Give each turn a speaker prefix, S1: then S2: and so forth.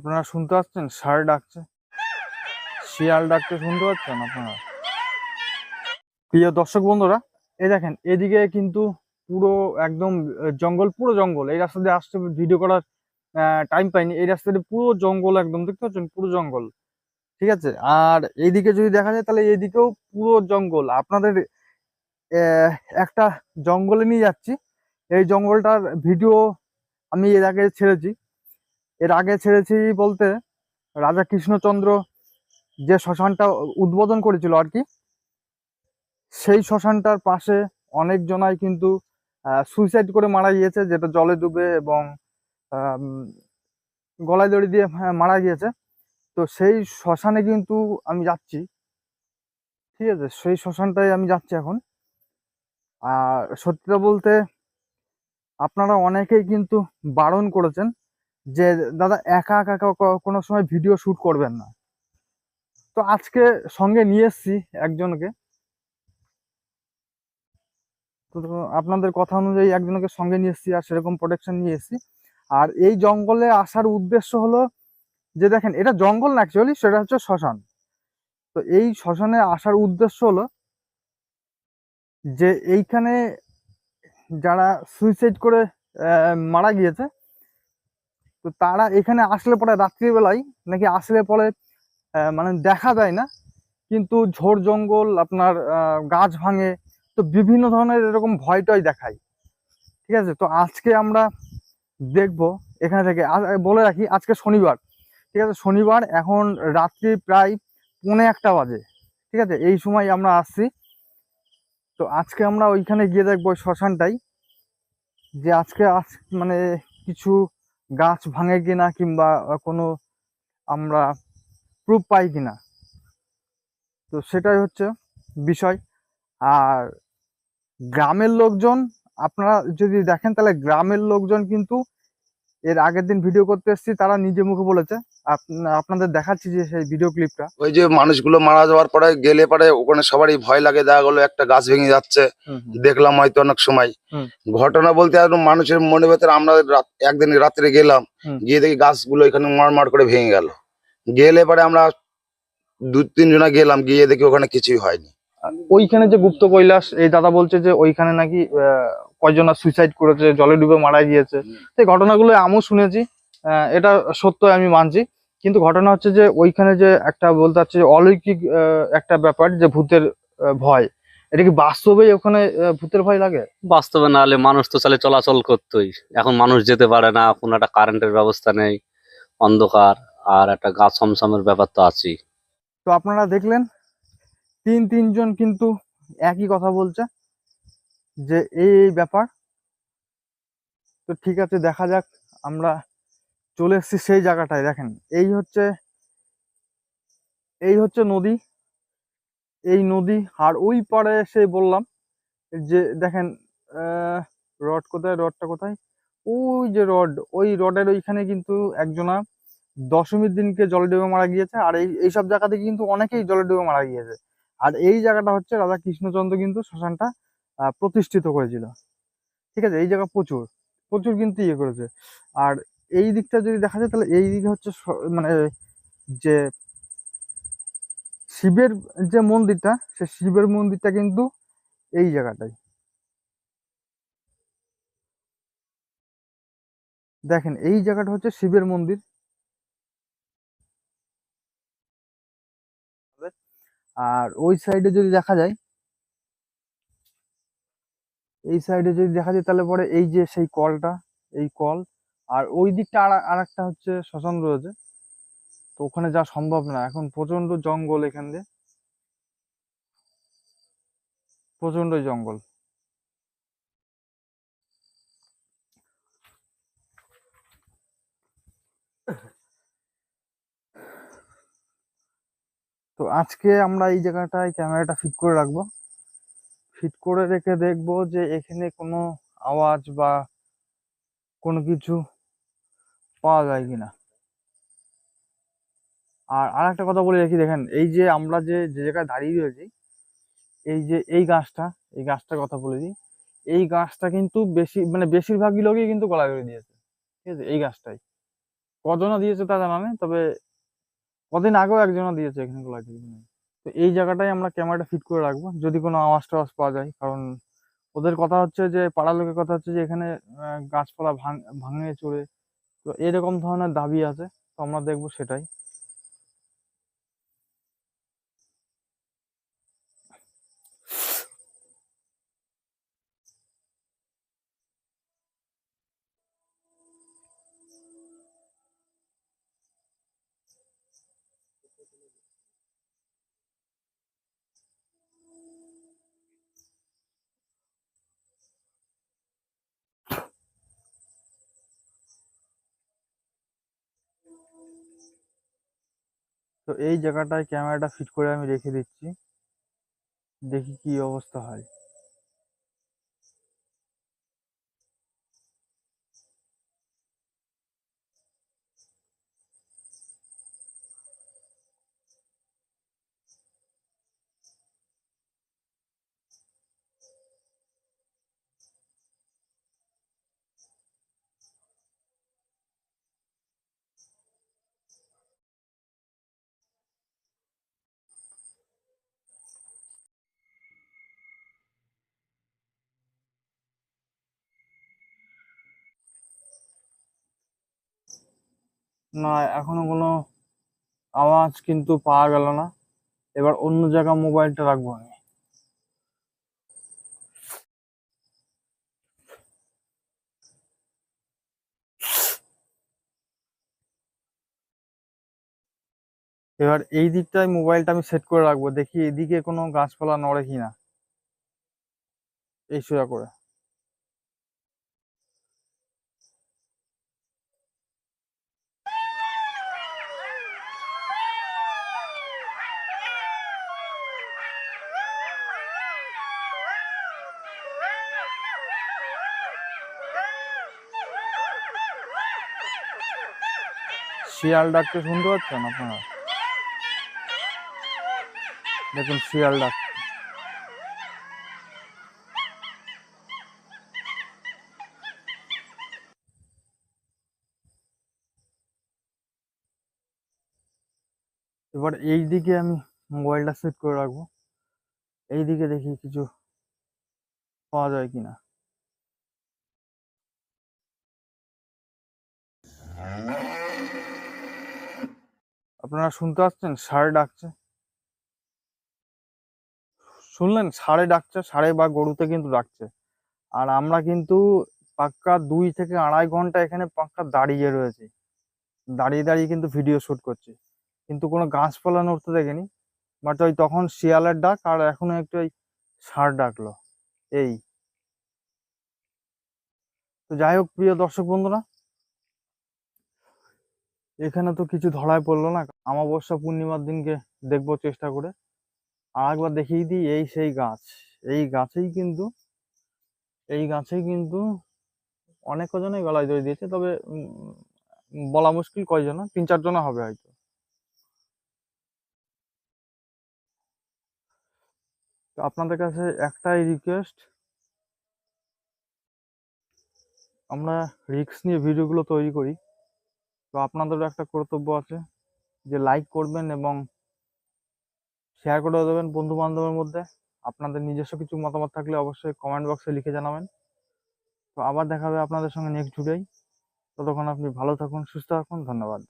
S1: আপনারা শুনতে পাচ্ছেন? ষাঁড় ডাকছে। শিয়াল ডাকতে শুনতে পাচ্ছেন আপনারা? প্রিয় দর্শক বন্ধুরা, এই দেখেন, এদিকে কিন্তু পুরো একদম জঙ্গল, পুরো জঙ্গল। এই রাস্তা দিয়ে আসতে ভিডিও করার টাইম পাইনি। এই রাস্তা দিয়ে পুরো জঙ্গল একদম, দেখতে পাচ্ছেন? পুরো জঙ্গল। ঠিক আছে? আর এইদিকে যদি দেখা যায়, তাহলে এইদিকেও পুরো জঙ্গল। আপনাদের একটা জঙ্গলে নিয়ে যাচ্ছি। এই জঙ্গলটার ভিডিও আমি এর আগে ছেড়েছি। এর আগে ছেড়েছি বলতে রাজা কৃষ্ণচন্দ্র যে শ্মশানটা উদ্বোধন করেছিল আর কি সেই শ্মশানটার পাশে অনেক জনাই কিন্তু সুইসাইড করে মারা গিয়েছে যেটা জলে ডুবে এবং গলায় দড়ি দিয়ে হ্যাঁ, মারা গিয়েছে। তো সেই শ্মশানে কিন্তু আমি যাচ্ছি। ঠিক আছে সেই শ্মশানটাই আমি যাচ্ছি এখন। আর সত্যিটা বলতে আপনারা অনেকেই কিন্তু বারণ করেছেন। যে দাদা একা একা কোনো সময় ভিডিও শুট করবেন না। তো আজকে সঙ্গে নিয়ে এসছি একজনকে। তো আপনাদের কথা অনুযায়ী একজনকে সঙ্গে নিয়ে এসছি আর সেরকম প্রোটেকশন নিয়ে এসছি। আর এই জঙ্গলে আসার উদ্দেশ্য হলো যে দেখেন, এটা জঙ্গল না অ্যাকচুয়ালি সেটা হচ্ছে শ্মশান। তো এই শ্মশানে আসার উদ্দেশ্য হলো যে এইখানে যারা সুইসাইড করে মারা গিয়েছে তো তারা এখানে আসলে পরে রাত্রিবেলায় নাকি আসলে পরে মানে দেখা যায় না। কিন্তু ঝোড় জঙ্গল, আপনার গাছ ভাঙে, তো বিভিন্ন ধরনের এরকম ভয় টয় দেখায়। ঠিক আছে? তো আজকে আমরা দেখব এখানে থেকে। বলে রাখি, আজকে শনিবার। ঠিক আছে? শনিবার এখন রাত্রি প্রায় পৌনে একটা বাজে। ঠিক আছে? এই সময় আমরা আসছি। তো আজকে আমরা ওইখানে গিয়ে দেখব শ্মশানটাই। যে আজকে আজ মানে কিছু গাছ ভাঙে কিনা কিংবা কোনো আমরা প্রুফ পাই কিনা। তো সেটাই হচ্ছে বিষয়। আর গ্রামের লোকজন, আপনারা যদি দেখেন তাহলে গ্রামের লোকজন কিন্তু এর আগের দিন ভিডিও করতে এসেছি তারা নিজে মুখে বলেছে। আপনাদের দেখাচ্ছি যে সেই ভিডিও ক্লিপটা
S2: ওই যে মানুষগুলো মারা যাওয়ার পরে গেলে পরে ওখানে সবারই ভয় লাগে দেখা গেলো একটা গাছ ভেঙে যাচ্ছে। দেখলাম হয়তো অনেক সময়। ঘটনা বলতে আর মানুষের মনে ভেতরে আমরা একদিন রাত্রে গেলাম গিয়ে দেখি গাছগুলো এখানে মার করে ভেঙে গেল। গেলে পরে আমরা দু তিন জনা গেলাম গিয়ে দেখি ওখানে কিছুই হয়নি।
S1: ওইখানে যে গুপ্ত কৈলাস এই দাদা বলছে যে ওইখানে নাকি কয়জনা সুইসাইড করেছে জলে ডুবে মারা গিয়েছে। এই ঘটনাগুলো আমিও শুনেছি এটা সত্য আমি মানছি। কিন্তু ঘটনা হচ্ছে যে ওইখানে যে একটা বলতে চাচ্ছে যে অলৌকিক একটা ব্যাপার যে ভূতের ভয়। এটা কি বাস্তবে ওখানে ভূতের ভয় লাগে?
S3: বাস্তবে না হলে মানুষ তো চালে চলাচল করতোই। এখন মানুষ যেতে পারে না কোনো একটা কারেন্টের ব্যবস্থা নেই অন্ধকার আর একটা গাছ সমসমের ব্যাপার তো আছেই।
S1: তো আপনারা দেখলেন তিন তিনজন কিন্তু একই কথা বলছে। যে এই এই ব্যাপার। তো ঠিক আছে, দেখা যাক, আমরা চলে এসেছি সেই জায়গাটায়। দেখেন, এই হচ্ছে এই হচ্ছে নদী। এই নদী, আর ওই পারে এসে বললাম যে, দেখেন রড কোথায়, রডটা কোথায়? ওই যে রড, ওই রডের ওইখানে কিন্তু একজনা দশমীর দিনকে জলে ডুবে মারা গিয়েছে, আর এই এইসব জায়গাতে কিন্তু অনেকেই জলে ডুবে মারা গিয়েছে। আর এই জায়গাটা হচ্ছে রাজা কৃষ্ণচন্দ্র কিন্তু শ্মশানটা প্রতিষ্ঠিত করেছিল। ঠিক আছে? এই জায়গা প্রচুর। প্রচুর কিন্তু ইয়ে করেছে। আর এই দিকটা যদি দেখা যায়, তাহলে এই দিকে হচ্ছে মানে যে শিবের যে মন্দিরটা, সে শিবের মন্দিরটা কিন্তু এই জায়গাটাই। দেখেন, এই জায়গাটা হচ্ছে শিবের মন্দির। আর ওই সাইডে যদি দেখা যায় এই সাইডে যদি দেখা যায় তাহলে পরে এই যে সেই কলটা, এই কল, আর ওই দিকটা আর একটা হচ্ছে শ্মশান রয়েছে। তো ওখানে যাওয়া সম্ভব না। এখন প্রচণ্ড জঙ্গল এখান দিয়ে। প্রচণ্ড জঙ্গল। তো আজকে আমরা এই জায়গাটায় ক্যামেরাটা ফিট করে রাখব। ফিট করে রেখে দেখব যে এখানে কোনো আওয়াজ বা কোনো কিছু পাওয়া যায় কিনা। আর আরেকটা কথা বলে রাখি, দেখেন, এই যে আমরা যে যে জায়গায় দাঁড়িয়ে রয়েছি, এই যে, এই গাছটা, এই গাছটার কথা বলে দিই, এই গাছটা কিন্তু বেশি মানে বেশিরভাগই লোকই কিন্তু গলা করে দিয়েছে, ঠিক আছে, এই গাছটাই। কজনা দিয়েছে তা জানা নেই, তবে কদিন আগেও একজনা দিয়েছে এখানে গোলা তো এই জায়গাটাই আমরা ক্যামেরাটা ফিট করে রাখব। যদি কোনো আওয়াজ টাওয়াজ পাওয়া যায়, কারণ ওদের কথা হচ্ছে যে, পাড়ার লোকের কথা হচ্ছে যে, এখানে গাছপালা ভাঙ, ভাঙে চড়ে। তো এরকম ধরনের দাবি আছে, তো আমরা দেখব সেটাই। তো এই জায়গাটায় ক্যামেরাটা ফিট করে আমি রেখে দিচ্ছি। দেখি কি অবস্থা হয়। না, এখনও কোনো আওয়াজ কিন্তু পাওয়া গেল না। এবার অন্য জায়গা মোবাইলটা রাখব আমি। এবার এই দিকটায় মোবাইলটা আমি সেট করে রাখব। দেখি এদিকে কোনো গাছপালা নড়ে কিনা। এই সোজা করে। শিয়াল ডাকতে শুনতে পাচ্ছেন আপনারা? দেখুন শিয়াল ডাক এবার এই দিকে আমি মোবাইলটা সেট করে রাখব। এই দিকে দেখি কিছু পাওয়া যায় কিনা। আপনারা শুনতে পাচ্ছেন? ষাঁড় ডাকছে। শুনলেন? ষাঁড়ে ডাকছে ষাঁড়ে বা গরুতে কিন্তু ডাকছে। আর আমরা কিন্তু পাক্কা দুই থেকে আড়াই ঘণ্টা এখানে পাক্কা দাঁড়িয়ে রয়েছি। দাঁড়িয়ে দাঁড়িয়ে কিন্তু ভিডিও শুট করছি। কিন্তু কোনো গাছপালা নড়তে দেখিনি। বাট ওই তখন শিয়ালের ডাক আর এখনও একটু ওই ষাঁড় ডাকলো। এই। তো যাই হোক, প্রিয় দর্শক বন্ধুরা এখানে তো কিছু ধরায় পড়ল না। অমাবস্যা পূর্ণিমার দিনকে দেখব চেষ্টা করে। আর একবার দেখিয়ে দিই, এই সেই গাছ। এই গাছেই কিন্তু, এই গাছেই কিন্তু অনেক কজনেই গলায় দড়ি দিয়েছে, তবে বলা মুশকিল কয়জন, তিন চারজন হবে হয়তো। আপনাদের কাছে একটাই রিকোয়েস্ট আমরা রিস্ক নিয়ে ভিডিওগুলো তৈরি করি। তো আপনাদেরও একটা কর্তব্য আছে যে লাইক করবেন এবং শেয়ার করে দেবেন বন্ধু বান্ধবের মধ্যে। আপনাদের নিজস্ব কিছু মতামত থাকলে অবশ্যই কমেন্ট বক্সে লিখে জানাবেন। তো আবার দেখা হবে আপনাদের সঙ্গে নেক্সট জুড়েই ততক্ষণ আপনি ভালো থাকুন, সুস্থ থাকুন, ধন্যবাদ।